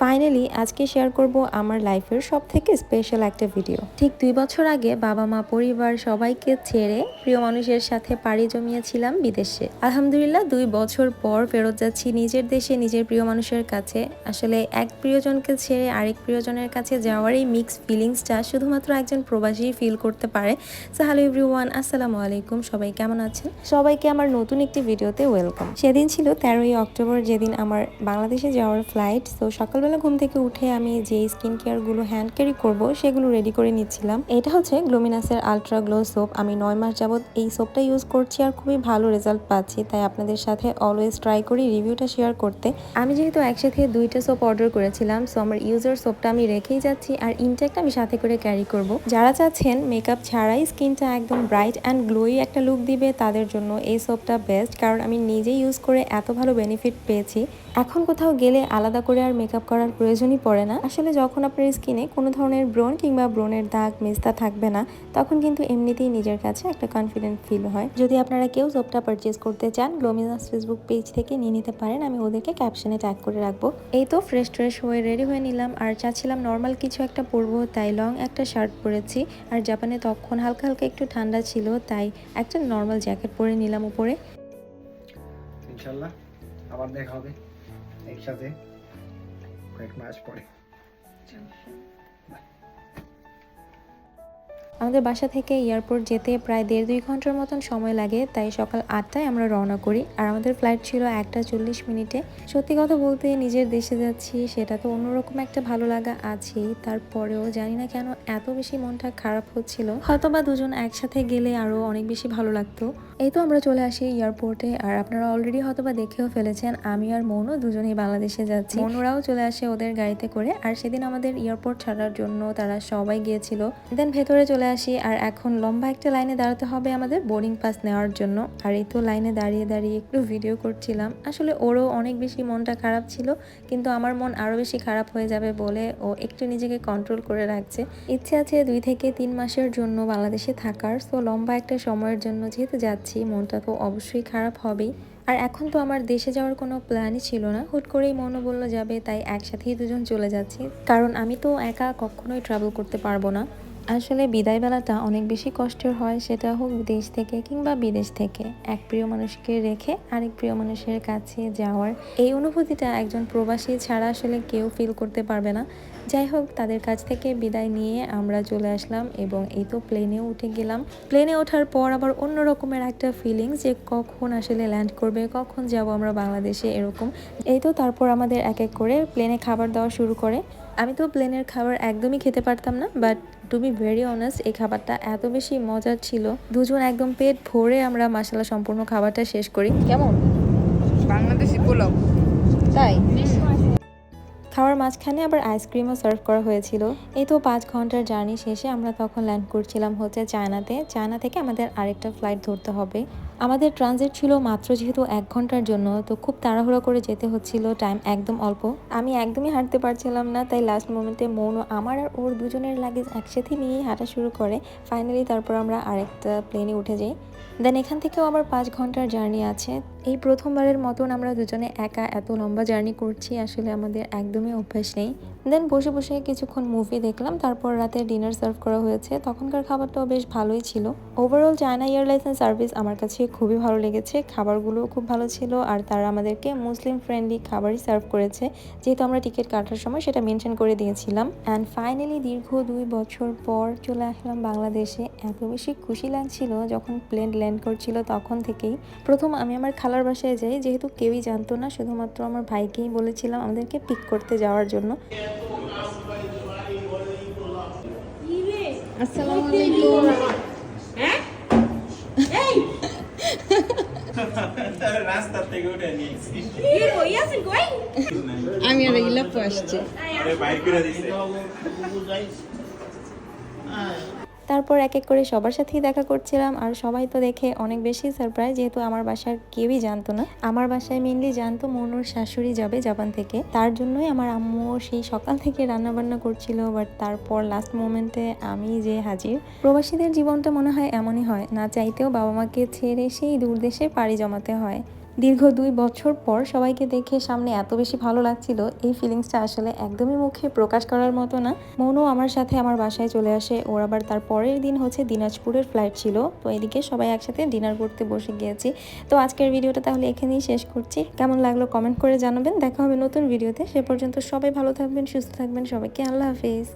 Finally আজকে share করব আমার লাইফের সব থেকে স্পেশাল একটা ভিডিও ঠিক দুই বছর আগে বাবা মা পরিবার সবাইকে ছেড়ে প্রিয় মানুষের সাথে পাড়ি জমিয়েছিলাম বিদেশে। আলহামদুলিল্লাহ, দুই বছর পর ফেরত যাচ্ছি নিজের দেশে, নিজের প্রিয় মানুষের কাছে। আসলে এক প্রিয়জনকে ছেড়ে আরেক প্রিয়জনের কাছে যাওয়ার এই মিক্স ফিলিংসটা শুধুমাত্র একজন প্রবাসী ফিল করতে পারে। সো হ্যালো এভরিওয়ান আসসালামু আলাইকুম। সবাই কেমন আছেন? সবাইকে আমার নতুন একটি ভিডিওতে ওয়েলকাম সেদিন ছিল তেরোই অক্টোবর, যেদিন আমার বাংলাদেশে যাওয়ার ফ্লাইট তো সকালবেলা ঘুম থেকে উঠে আমি যে স্কিন কেয়ারগুলো হ্যান্ড ক্যারি করব, সেগুলো রেডি করে নিচ্ছিলাম। এটা হচ্ছে গ্লোমিনাসের আলট্রা গ্লো সোপ আমি নয় মাস যাবত এই সোপটা ইউজ করছি আর খুবই ভালো রেজাল্ট পাচ্ছি, তাই আপনাদের সাথে অলওয়েজ ট্রাই করি রিভিউটা শেয়ার করতে। আমি যেহেতু একসাথে দুইটা সোপ অর্ডার করেছিলাম সো আমার ইউজার সোপটা আমি রেখেই যাচ্ছি আর ইনটেকটা আমি সাথে করে ক্যারি করব। যারা চাচ্ছেন মেকআপ ছাড়াই স্কিনটা একদম ব্রাইট অ্যান্ড গ্লোই একটা লুক দিবে, তাদের জন্য এই সোপটা বেস্ট কারণ আমি নিজেই ইউজ করে এত ভালো বেনিফিট পেয়েছি। এখন কোথাও গেলে আলাদা করে আর মেকআপ করার প্রয়োজনই পড়ে না। আসলে যখন আপনার স্কিনে কোনো ধরনের ব্রণ কিংবা ব্রণের দাগ মেস্তা থাকবে না, তখন কিন্তু এমনিতেই নিজের কাছে একটা কনফিডেন্ট ফিল হয়। যদি আপনারা কেউ সোপটা পারচেস করতে চান গ্লোমিনাস ফেসবুক পেজ থেকে নিয়ে নিতে পারেন, আমি ওদেরকে ক্যাপশনে ট্যাগ করে রাখব। এই তো ফ্রেশ ট্রেশ হয়ে রেডি হয়ে নিলাম। আর চাচ্ছিলাম নর্মাল কিছু একটা পরবো, তাই লং একটা শার্ট পরেছি। আর জাপানে তখন হালকা হালকা একটু ঠান্ডা ছিল, তাই একটা নর্মাল জ্যাকেট পরে নিলাম উপরে। ইনশাল্লাহ, আবার দেখা হবে। একসাথে কয়েক মাস পরে আমাদের বাসা থেকে এয়ারপোর্ট যেতে প্রায় দেড় দুই ঘণ্টার মতন সময় লাগে, তাই সকাল আটটায় আমরা রওনা করি। আর আমাদের ফ্লাইট ছিল একটা চল্লিশ মিনিটে। সত্যি কথা বলতে নিজের দেশে যাচ্ছি, সেটা তো অন্যরকম একটা ভালো লাগা আছেই। তারপরেও জানি না কেন এত বেশি মনটা খারাপ হচ্ছিল। হয়তো বা দুজন একসাথে গেলে আরও অনেক বেশি ভালো লাগতো। এই তো আমরা চলে আসি এয়ারপোর্টে। আর আপনারা অলরেডি হয়তো বা দেখেও ফেলেছেন, আমি আর মনও দুজনেই বাংলাদেশে যাচ্ছি। মনুরাও চলে আসে ওদের গাড়িতে করে। আর সেদিন আমাদের এয়ারপোর্ট ছাড়ার জন্য তারা সবাই গিয়েছিল। দেন ভেতরে চলে আসি। আর এখন লম্বা একটা লাইনে দাঁড়াতে হবে আমাদের বোর্ডিং পাস নেওয়ার জন্য। আর এই তো লাইনে দাঁড়িয়ে দাঁড়িয়ে একটু ভিডিও করছিলাম। আসলে ওরও অনেক বেশি মনটা খারাপ ছিল, কিন্তু আমার মন আরও বেশি খারাপ হয়ে যাবে বলে ও একটু নিজেকে কন্ট্রোল করে রাখছে। ইচ্ছে আছে দুই থেকে তিন মাসের জন্য বাংলাদেশে থাকার সো লম্বা একটা সময়ের জন্য যেহেতু যাচ্ছি, মনটা তো অবশ্যই খারাপ হবেই। আর এখন তো আমার দেশে যাওয়ার কোনো প্ল্যানই ছিল না। হুট করেই মনও বলল, যাবে। তাই একসাথেই দুজন চলে যাচ্ছি। কারণ আমি তো একা কখনোই ট্রাভেল করতে পারব না। আসলে বিদায় বেলাটা অনেক বেশি কষ্টের হয়, সেটা হোক দেশ থেকে কিংবা বিদেশ থেকে। এক প্রিয় মানুষকে রেখে আরেক প্রিয় মানুষের কাছে যাওয়ার এই অনুভূতিটা একজন প্রবাসী ছাড়া আসলে কেউ ফিল করতে পারবে না। যাই হোক, তাদের কাছ থেকে বিদায় নিয়ে আমরা চলে আসলাম এবং এই তো প্লেনে উঠে গেলাম। প্লেনে ওঠার পর আবার অন্য রকমের একটা ফিলিংস যে কখন আসলে ল্যান্ড করবে, কখন যাব আমরা বাংলাদেশে এরকম। এই তো তারপর আমাদের এক এক করে প্লেনে খাবার দেওয়া শুরু করে। আমি তো প্লেনের খাবার একদমই খেতে পারতাম না but to be very honest এই খাবারটা এত বেশি মজার ছিল। দুজন একদম পেট ভরে আমরা মশলা সম্পূর্ণ খাবারটা শেষ করি। কেমন? বাংলাদেশি পোলাও। তাই? খাওয়ার মাঝখানে আবার আইসক্রিমও সার্ভ করা হয়েছিল। এই তো পাঁচ ঘণ্টার জার্নি শেষে আমরা তখন ল্যান্ড করছিলাম হচ্ছে চায়নাতে। চায়না থেকে আমাদের আরেকটা ফ্লাইট ধরতে হবে। আমাদের ট্রানজিট ছিল মাত্র যেহেতু এক ঘণ্টার জন্য, তো খুব তাড়াহুড়ো করে যেতে হচ্ছিল টাইম একদম অল্প। আমি একদমই হাঁটতে পারছিলাম না, তাই লাস্ট মোমেন্টে মৌন আমার আর ওর দুজনের লাগেজ একসাথে নিয়েই হাঁটা শুরু করে। ফাইনালি তারপর আমরা আরেকটা প্লেনে উঠে যাই। দেন এখান থেকেও আবার পাঁচ ঘণ্টার জার্নি আছে। এই প্রথমবারের মতন আমরা দুজনে একা এত লম্বা জার্নি করছি, আসলে আমাদের একদমই অভ্যাস নেই। দেন বসে বসে কিছুক্ষণ মুভি দেখলাম, তারপর রাতে ডিনার সার্ভ করা হয়েছে। তখনকার খাবারটাও বেশ ভালোই ছিল। ওভারঅল চায়না এয়ারলাইন্সের সার্ভিস আমার কাছে খুবই ভালো লেগেছে। খাবারগুলোও খুব ভালো ছিল আর তারা আমাদেরকে মুসলিম ফ্রেন্ডলি খাবারই সার্ভ করেছে। যেহেতু আমরা টিকিট কাটার সময় সেটা মেনশন করে দিয়েছিলাম। অ্যান্ড ফাইনালি দীর্ঘ দুই বছর পর চলে আসলাম বাংলাদেশে। এত বেশি খুশি লাগছিল যখন প্লেন ল্যান্ড করছিল তখন থেকেই। প্রথম আমি আমার খালার বাসায় যাই, যেহেতু কেউই জানতো না, শুধুমাত্র আমার ভাইকেই বলেছিলাম আমাদেরকে পিক করতে যাওয়ার জন্য। আসসালামু আলাইকুম রাস্তা থেকে উঠে নিয়েছি। আমি আর ইলাপু আসছে। আরে বাইর করে দিছে। তারপর এক এক করে সবার সাথেই দেখা করছিলাম। আর সবাই তো দেখে অনেক বেশি সারপ্রাইজ যেহেতু আমার বাসার কেউই জানতো না। আমার বাসায় মেনলি জানতো মনুর শাশুড়ি যাবে জাপান থেকে। তার জন্যই আমার আম্মু সেই সকাল থেকে রান্না বান্না করছিল বাট তারপর লাস্ট মোমেন্টে আমি যে হাজির, প্রবাসীদের জীবনটা মনে হয় এমনই হয়। না চাইতেও বাবা মাকে ছেড়ে সেই দূর দেশে পাড়ি জমাতে হয়। দীর্ঘ দুই বছর পর সবাইকে দেখে সামনে এত বেশি ভালো লাগছিল, এই ফিলিংসটা আসলে একদমই মুখে প্রকাশ করার মতো না। মনও আমার সাথে আমার বাসায় চলে আসে, ওর আবার তার পরের দিন হচ্ছে দিনাজপুরের ফ্লাইট ছিল। তো এদিকে সবাই একসাথে ডিনার করতে বসে গিয়েছি। তো আজকের ভিডিওটা তাহলে এখানেই শেষ করছি। কেমন লাগল কমেন্ট করে জানাবেন। দেখা হবে নতুন ভিডিওতে সে পর্যন্ত সবাই ভালো থাকবেন, সুস্থ থাকবেন। সবাইকে আল্লাহ হাফিজ।